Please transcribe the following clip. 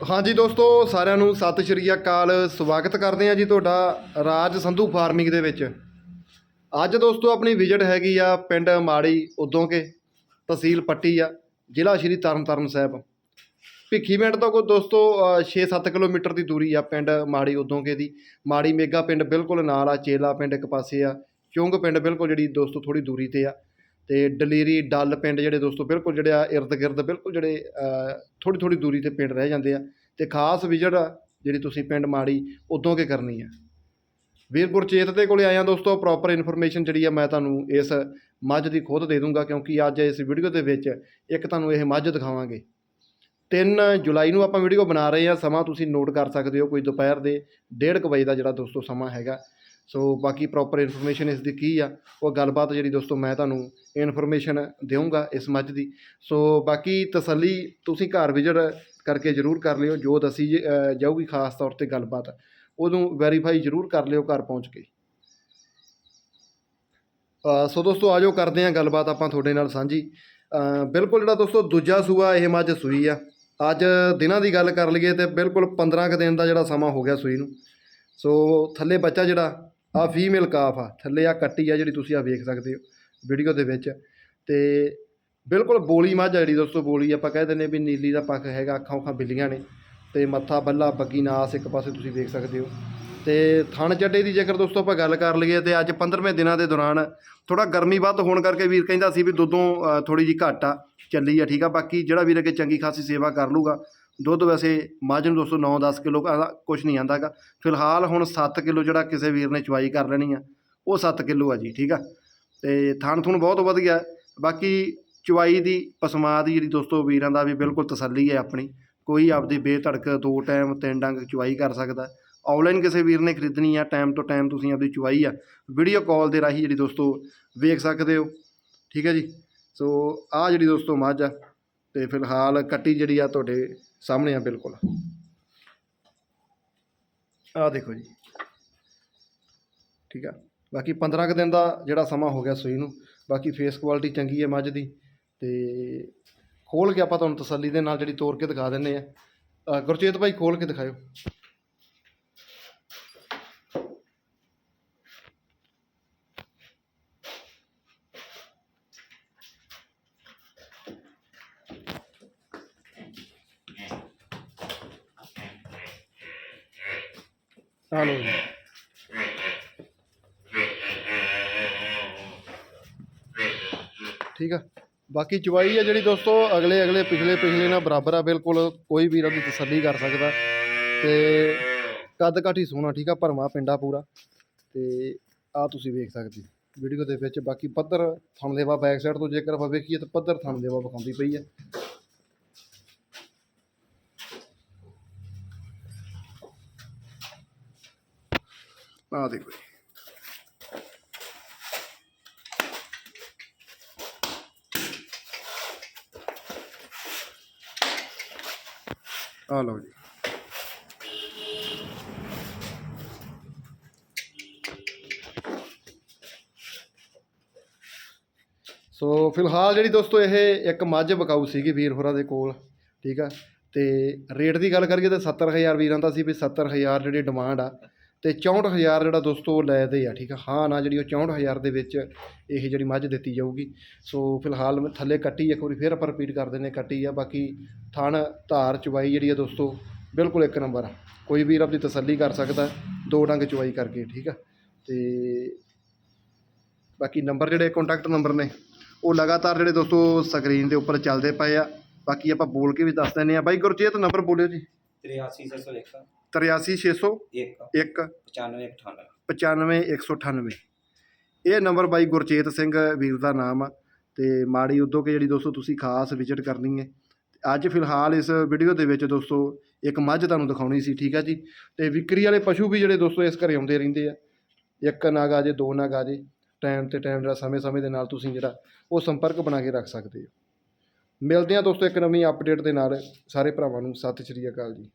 ਹਾਂਜੀ ਦੋਸਤੋ, ਸਾਰਿਆਂ ਨੂੰ ਸਤਿ ਸ਼੍ਰੀ ਅਕਾਲ। ਸਵਾਗਤ ਕਰਦੇ ਹਾਂ ਜੀ ਤੁਹਾਡਾ ਰਾਜ ਸੰਧੂ ਫਾਰਮਿੰਗ ਦੇ ਵਿੱਚ। ਅੱਜ ਦੋਸਤੋ, ਆਪਣੀ ਵਿਜ਼ਿਟ ਹੈਗੀ ਆ ਪਿੰਡ ਮਾੜੀ ਉਦੋਂ ਕੇ, ਤਹਿਸੀਲ ਪੱਟੀ ਆ, ਜ਼ਿਲ੍ਹਾ ਸ਼੍ਰੀ ਤਰਨਤਾਰਨ ਸਾਹਿਬ। ਭਿੱਖੀਵਿੰਡ ਤੋਂ ਕੋਈ ਦੋਸਤੋ 6-7 ਕਿਲੋਮੀਟਰ ਦੀ ਦੂਰੀ ਆ ਪਿੰਡ ਮਾੜੀ ਉਦੋਂ ਕੇ ਦੀ। ਮਾੜੀ ਮੇਗਾ ਪਿੰਡ ਬਿਲਕੁਲ ਨਾਲ ਆ, ਚੇਲਾ ਪਿੰਡ ਇੱਕ ਪਾਸੇ ਆ, ਚੁੰਗ ਪਿੰਡ ਬਿਲਕੁਲ ਜਿਹੜੀ ਦੋਸਤੋ ਥੋੜੀ ਦੂਰੀ ਤੇ ਆ। ਅਤੇ ਡਲੇਰੀ, ਡੱਲ ਪਿੰਡ ਜਿਹੜੇ ਦੋਸਤੋ, ਬਿਲਕੁਲ ਜਿਹੜੇ ਆ ਇਰਦ ਗਿਰਦ, ਬਿਲਕੁਲ ਜਿਹੜੇ ਥੋੜ੍ਹੀ ਥੋੜ੍ਹੀ ਦੂਰੀ ਤੇ ਪਿੰਡ ਰਹਿ ਜਾਂਦੇ ਆ। ਅਤੇ ਖਾਸ ਵਿਜ਼ਿਟ ਜਿਹੜੀ ਤੁਸੀਂ ਪਿੰਡ ਮਾੜੀ, ਉਦੋਂ ਕੇ ਕਰਨੀ ਆ। ਵੀਰ ਗੁਰਚੇਤ ਦੇ ਕੋਲੇ ਆਇਆ ਦੋਸਤੋ ਪ੍ਰੋਪਰ ਇਨਫੋਰਮੇਸ਼ਨ ਜਿਹੜੀ ਆ ਮੈਂ ਤੁਹਾਨੂੰ ਇਸ ਮੱਝ ਦੀ ਖੁਦ ਦੇ ਦੂੰਗਾ, ਕਿਉਂਕਿ ਅੱਜ ਇਸ ਵੀਡੀਓ ਦੇ ਵਿੱਚ ਇੱਕ ਤੁਹਾਨੂੰ ਇਹ ਮੱਝ ਦਿਖਾਵਾਂਗੇ। 3 ਜੁਲਾਈ ਨੂੰ ਆਪਾਂ ਵੀਡੀਓ ਬਣਾ ਰਹੇ ਆ, ਸਮਾਂ ਤੁਸੀਂ ਨੋਟ ਕਰ ਸਕਦੇ ਹੋ ਕੋਈ ਦੁਪਹਿਰ ਦੇ 1:30 ਵਜੇ ਦਾ ਜਿਹੜਾ ਦੋਸਤੋ ਸਮਾਂ ਹੈਗਾ। ਸੋ ਬਾਕੀ ਪ੍ਰੋਪਰ ਇਨਫੋਰਮੇਸ਼ਨ ਇਸ ਦੀ ਕੀ ਆ, ਉਹ ਗੱਲਬਾਤ ਜਿਹੜੀ ਦੋਸਤੋ ਮੈਂ ਤੁਹਾਨੂੰ ਇਨਫੋਰਮੇਸ਼ਨ ਦੇਵਾਂਗਾ ਇਸ ਮੱਝ ਦੀ। ਸੋ ਬਾਕੀ ਤਸੱਲੀ ਤੁਸੀਂ ਘਰ ਵਿਜ਼ਿਟ ਕਰਕੇ ਜ਼ਰੂਰ ਕਰ ਲਿਓ, ਜੋ ਦੱਸੀ ਜ- ਜਾਊਗੀ ਖਾਸ ਤੌਰ ਤੇ ਗੱਲਬਾਤ, ਉਹਨੂੰ ਵੈਰੀਫਾਈ ਜ਼ਰੂਰ ਕਰ ਲਿਓ ਘਰ ਪਹੁੰਚ ਕੇ। ਸੋ ਦੋਸਤੋ ਆਜੋ ਕਰਦੇ ਹਾਂ ਗੱਲਬਾਤ ਆਪਾਂ ਤੁਹਾਡੇ ਨਾਲ ਸਾਂਝੀ। ਬਿਲਕੁਲ ਜਿਹੜਾ ਦੋਸਤੋ ਦੂਜਾ ਸੂਆ ਇਹ ਮੱਝ ਸੂਈ ਆ। ਅੱਜ ਦਿਨਾਂ ਦੀ ਗੱਲ ਕਰ ਲਈਏ ਤੇ ਬਿਲਕੁਲ 15 ਕੁ ਦਿਨ ਦਾ ਜਿਹੜਾ ਸਮਾਂ ਹੋ ਗਿਆ ਸੂਈ ਨੂੰ। ਸੋ ਥੱਲੇ ਬੱਚਾ ਜਿਹੜਾ ਆ ਫੀਮੇਲ ਕਾਫ ਆ, ਥੱਲੇ ਆ ਕੱਟੀ ਆ ਜਿਹੜੀ ਤੁਸੀਂ ਆ ਵੇਖ ਸਕਦੇ ਹੋ ਵੀਡੀਓ ਦੇ ਵਿੱਚ। ਤੇ ਬਿਲਕੁਲ ਬੋਲੀ ਮੱਝ ਆ ਜਿਹੜੀ ਦੋਸਤੋ, ਬੋਲੀ ਆਪਾਂ ਕਹਿ ਦਿੰਦੇ ਵੀ ਨੀਲੀ ਦਾ ਪੱਖ ਹੈਗਾ, ਅੱਖਾਂ ਉੱਖਾਂ ਬਿੱਲੀਆਂ ਨੇ ਤੇ ਮੱਥਾ ਬੱਲਾ, ਬੱਗੀ ਨਾਸ ਇੱਕ ਪਾਸੇ ਤੁਸੀਂ ਵੇਖ ਸਕਦੇ ਹੋ। ਤੇ ਥਣ ਚੱਡੇ ਦੀ ਜੇਕਰ ਦੋਸਤੋ ਆਪਾਂ ਗੱਲ ਕਰ ਲਈਏ ਤੇ ਅੱਜ 15ਵੇਂ ਦਿਨਾਂ ਦੇ ਦੌਰਾਨ ਥੋੜਾ ਗਰਮੀ ਵੱਧ ਹੋਣ ਕਰਕੇ ਵੀਰ ਕਹਿੰਦਾ ਸੀ ਵੀ ਦੁੱਧੋਂ ਥੋੜੀ ਜੀ ਘੱਟ ਆ, ਚੱਲੀ ਆ, ਠੀਕ ਆ। ਬਾਕੀ ਜਿਹੜਾ ਵੀਰ ਅੱਗੇ ਚੰਗੀ ਖਾਸੀ ਸੇਵਾ ਕਰ ਲੂਗਾ ਦੁੱਧ ਵੈਸੇ ਮੱਝ ਨੂੰ ਦੋਸਤੋ 9-10 ਕਿਲੋ ਕੁਝ ਨਹੀਂ ਆਂਦਾਗਾ ਫਿਲਹਾਲ ਹੁਣ 7 ਕਿਲੋ ਜਿਹੜਾ ਕਿਸੇ ਵੀਰ ਨੇ ਚਵਾਈ ਕਰ ਲੈਣੀ ਆ, ਉਹ 7 ਕਿਲੋ ਆ ਜੀ, ਠੀਕ ਆ? ਤੇ ਥਣ ਥੁਣ ਬਹੁਤ ਵਧੀਆ। ਬਾਕੀ ਚਵਾਈ ਦੀ ਪਸਮਾ ਦੀ ਜਿਹੜੀ ਦੋਸਤੋ ਵੀਰਾਂ ਦਾ ਵੀ ਬਿਲਕੁਲ ਤਸੱਲੀ ਹੈ ਆਪਣੀ। ਕੋਈ ਆਪਦੀ ਬੇਧੜਕ, ਦੋ ਟਾਈਮ, ਤਿੰਨ ਡੰਗ ਚਵਾਈ ਕਰ ਸਕਦਾ। ਆਨਲਾਈਨ ਕਿਸੇ ਵੀਰ ਨੇ ਖਰੀਦਣੀ ਆ, ਟਾਈਮ ਤੋਂ ਟਾਈਮ ਤੁਸੀਂ ਆਪਦੀ ਚਵਾਈ ਆ। ਵੀਡੀਓ ਕਾਲ ਦੇ ਰਾਹੀਂ ਜਿਹੜੀ ਦੋਸਤੋ ਵੇਖ ਸਕਦੇ ਹੋ, ਠੀਕ ਹੈ ਜੀ? ਸੋ ਆ ਜਿਹੜੀ ਦੋਸਤੋ ਮੱਝ ਆ ਤੇ ਫਿਲਹਾਲ ਕੱਟੀ ਜਿਹੜੀ ਆ ਤੁਹਾਡੇ ਸਾਹਮਣੇ ਆ ਬਿਲਕੁਲ। ਆ ਦੇਖੋ ਜੀ। ਠੀਕ ਆ। ਬਾਕੀ 15 ਕੁ ਦਿਨ ਦਾ ਜਿਹੜਾ ਸਮਾਂ ਹੋ ਗਿਆ ਸੂਈ ਨੂੰ ਬਾਕੀ ਫੇਸ ਕੁਆਲਿਟੀ ਚੰਗੀ ਹੈ ਮੱਝ ਦੀ ਤੇ ਖੋਲ ਕੇ ਆਪਾਂ ਤੁਹਾਨੂੰ ਤਸੱਲੀ ਦੇ ਨਾਲ ਜਿਹੜੀ ਤੋੜ ਕੇ ਦਿਖਾ ਦਿੰਨੇ ਆ। ਅ, ਗੁਰਚੇਤ ਭਾਈ ਖੋਲ ਕੇ ਦਿਖਾਇਓ। ਆ ਲਓ ਠੀਕ ਆ। ਬਾਕੀ ਚਵਾਈ ਆ ਜਿਹੜੀ ਦੋਸਤੋ, ਅਗਲੇ ਅਗਲੇ, ਪਿਛਲੇ ਪਿਛਲੇ ਨਾਲ ਬਰਾਬਰ ਆ, ਬਿਲਕੁਲ ਕੋਈ ਵੀਰ ਉਹਦੀ ਤਸੱਲੀ ਕਰ ਸਕਦਾ। ਤੇ ਕੱਦ ਕਾਠੀ ਸੋਹਣਾ, ਠੀਕ ਆ ਭਰਮਾ ਪਿੰਡਾ ਪੂਰਾ। ਤੇ ਆ ਤੁਸੀਂ ਵੇਖ ਸਕਦੇ ਵੀਡੀਓ ਦੇ ਵਿੱਚ ਬਾਕੀ ਪੱਧਰ ਥਣ ਦੇਵਾ ਬੈਕ ਸਾਈਡ ਤੋਂ ਜੇਕਰ ਆਪਾਂ ਵੇਖੀਏ ਤਾਂ ਪੱਧਰ ਥਣ ਵਿਖਾਉਂਦੀ ਪਈ ਹੈ ਆ ਦੇਖੋ ਜੀ ਆ ਲਓ ਜੀ। ਸੋ ਫਿਲਹਾਲ ਜਿਹੜੀ ਦੋਸਤੋ ਇਹ ਇੱਕ ਮੱਝ ਬਕਾਊ ਸੀਗੀ ਵੀਰ ਹੋਰਾਂ ਦੇ ਕੋਲ, ਠੀਕ ਆ? ਤੇ ਰੇਟ ਦੀ ਗੱਲ ਕਰੀਏ ਤਾਂ 70000 ਵੀਰਾਂ ਦਾ ਸੀ ਵੀ 70000 ਜਿਹੜੀ ਡਿਮਾਂਡ ਆ ਤੇ 64000 ਜਿਹੜਾ ਦੋਸਤੋ ਉਹ ਲੈਦੇ ਆ, ਠੀਕ ਆ? ਹਾਂ, ਨਾ ਜਿਹੜੀ ਉਹ 64000 ਦੇ ਵਿੱਚ ਇਹ ਜਿਹੜੀ ਮੱਝ ਦਿੱਤੀ ਜਾਊਗੀ। ਸੋ ਫਿਲਹਾਲ ਮੈਂ ਥੱਲੇ ਕੱਟੀ, ਇੱਕ ਵਾਰੀ ਫਿਰ ਆਪਾਂ ਰਿਪੀਟ ਕਰ ਦਿੰਦੇ ਕੱਟੀ ਆ। ਬਾਕੀ ਥਣ, ਧਾਰ ਚਵਾਈ ਜਿਹੜੀ ਆ ਦੋਸਤੋ, ਬਿਲਕੁਲ ਇੱਕ ਨੰਬਰ ਆ। ਕੋਈ ਵੀਰ ਆਪਣੀ ਤਸੱਲੀ ਕਰ ਸਕਦਾ, ਦੋ ਡੰਗ ਚਵਾਈ ਕਰਕੇ, ਠੀਕ ਆ? ਤੇ ਬਾਕੀ ਨੰਬਰ ਜਿਹੜੇ ਕੰਟੈਕਟ ਨੰਬਰ ਨੇ, ਉਹ ਲਗਾਤਾਰ ਜਿਹੜੇ ਦੋਸਤੋ ਸਕਰੀਨ ਦੇ ਉੱਪਰ ਚੱਲਦੇ ਪਏ ਆ। ਬਾਕੀ ਆਪਾਂ ਬੋਲ ਕੇ ਵੀ ਦੱਸ ਦਿੰਦੇ ਆ ਬਾਈ ਗੁਰਜੀਤ, ਨੰਬਰ ਬੋਲਿਓ ਜੀ। 83601 83601 1 9598 95198 ਇਹ ਨੰਬਰ ਬਾਈ ਗੁਰਚੇਤ ਸਿੰਘ ਵੀਰ ਦਾ ਨਾਮ ਆ ਤੇ ਮਾੜੀ ਉਦੋਂ ਕਿ ਜਿਹੜੀ ਦੋਸਤੋ ਤੁਸੀਂ ਖਾਸ ਵਿਜ਼ਿਟ ਕਰਨੀ ਹੈ। ਅੱਜ ਫਿਲਹਾਲ ਇਸ ਵੀਡੀਓ ਦੇ ਵਿੱਚ ਦੋਸਤੋ ਇੱਕ ਮੱਝ ਤੁਹਾਨੂੰ ਦਿਖਾਉਣੀ ਸੀ ਠੀਕ ਆ ਜੀ? ਤੇ ਵਿਕਰੀ ਵਾਲੇ ਪਸ਼ੂ ਵੀ ਜਿਹੜੇ ਦੋਸਤੋ ਇਸ ਘਰੇ ਆਉਂਦੇ ਰਹਿੰਦੇ ਆ। ਇੱਕ ਨਗ ਆ ਜੇ ਦੋ ਨਗ ਆ ਜੇ ਟਾਈਮ ਤੇ ਟਾਈਮ ਜਿਹੜਾ ਸਮੇਂ-ਸਮੇਂ ਦੇ ਨਾਲ ਤੁਸੀਂ ਜਿਹੜਾ ਉਹ ਸੰਪਰਕ ਬਣਾ ਕੇ ਰੱਖ ਸਕਦੇ ਹੋ। ਮਿਲਦੇ ਆ ਦੋਸਤੋ ਇੱਕ ਨਵੀਂ ਅਪਡੇਟ ਦੇ ਨਾਲ। ਸਾਰੇ ਭਰਾਵਾਂ ਨੂੰ ਸਤਿ ਸ਼੍ਰੀ ਅਕਾਲ ਜੀ।